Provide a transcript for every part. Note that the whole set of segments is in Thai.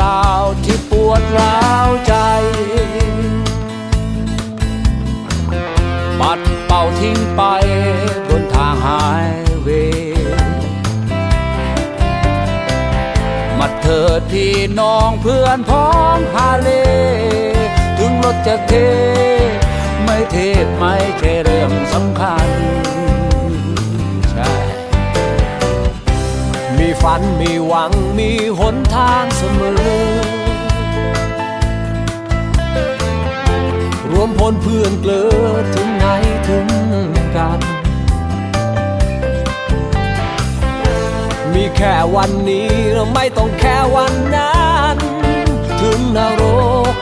ราวที่ปวดร้าวใจ ปัดเป่าทิ้งไปบนทางหายเวย์มาเถิดพี่น้องเพื่อนพ้องฮาเล ถึงรถจะเท ไม่เทศไม่ใช่เรื่ หวังมีหนทางเสมอ รวมพลเพื่อนเกลือถึงไหนถึงกัน มีแค่วันนี้ไม่ต้องแค่วันนั้น ถึงนรก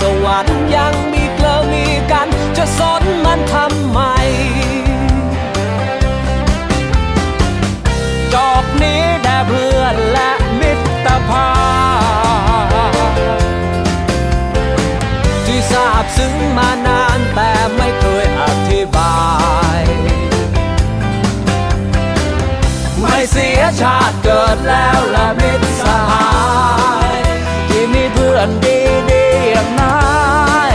สวรรค์ยังมีเกลือมีกัน จะสนมันทำไม เสียชาติเกิดแล้วและมิตรสหาย ที่มีเพื่อนดีดีอย่างนาย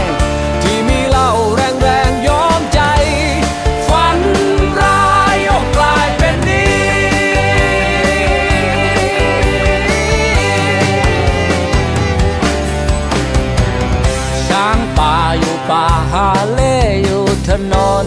ที่มีเหล่าแรงแรงๆยอมใจ ฝันร้ายยกกลายเป็นดีช้างป่าอยู่ป่าฮาเล่อยู่ถนน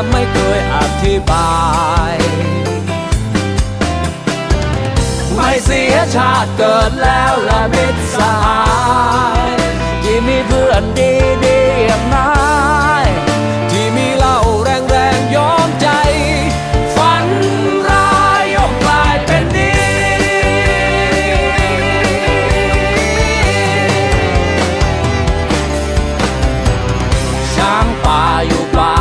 แต่ไม่เคยอธิบาย ไม่เสียชาติเกิดแล้วละมิตรสหายที่มีเพื่อนดีดีอย่างนายที่มีเหล่าแรงแรงๆยอมใจ ฝันร้ายยกกลายเป็นดีช้างป่าอยู่ป่า